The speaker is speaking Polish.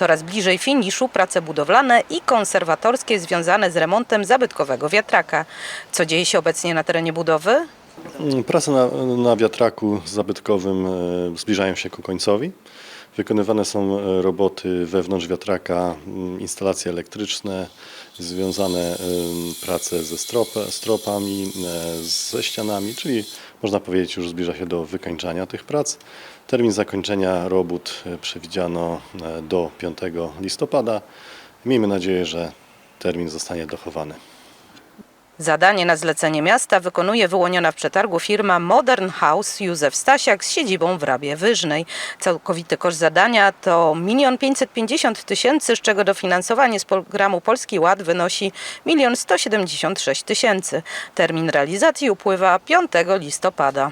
Coraz bliżej finiszu prace budowlane i konserwatorskie związane z remontem zabytkowego wiatraka. Co dzieje się obecnie na terenie budowy? Mm, Prace na, na wiatraku zabytkowym e, zbliżają się ku końcowi. Wykonywane są e, roboty wewnątrz wiatraka, instalacje elektryczne, związane prace ze strop, stropami, e, ze ścianami, czyli można powiedzieć już zbliża się do wykończania tych prac. Termin zakończenia robót e, przewidziano do 5 listopada. Miejmy nadzieję, że termin zostanie dochowany. Zadanie na zlecenie miasta wykonuje wyłoniona w przetargu firma Modern House Józef Stasiak z siedzibą w Rabie Wyżnej. Całkowity koszt zadania to 1 550 tysięcy, z czego dofinansowanie z programu Polski Ład wynosi 1 176 tysięcy. Termin realizacji upływa 5 listopada.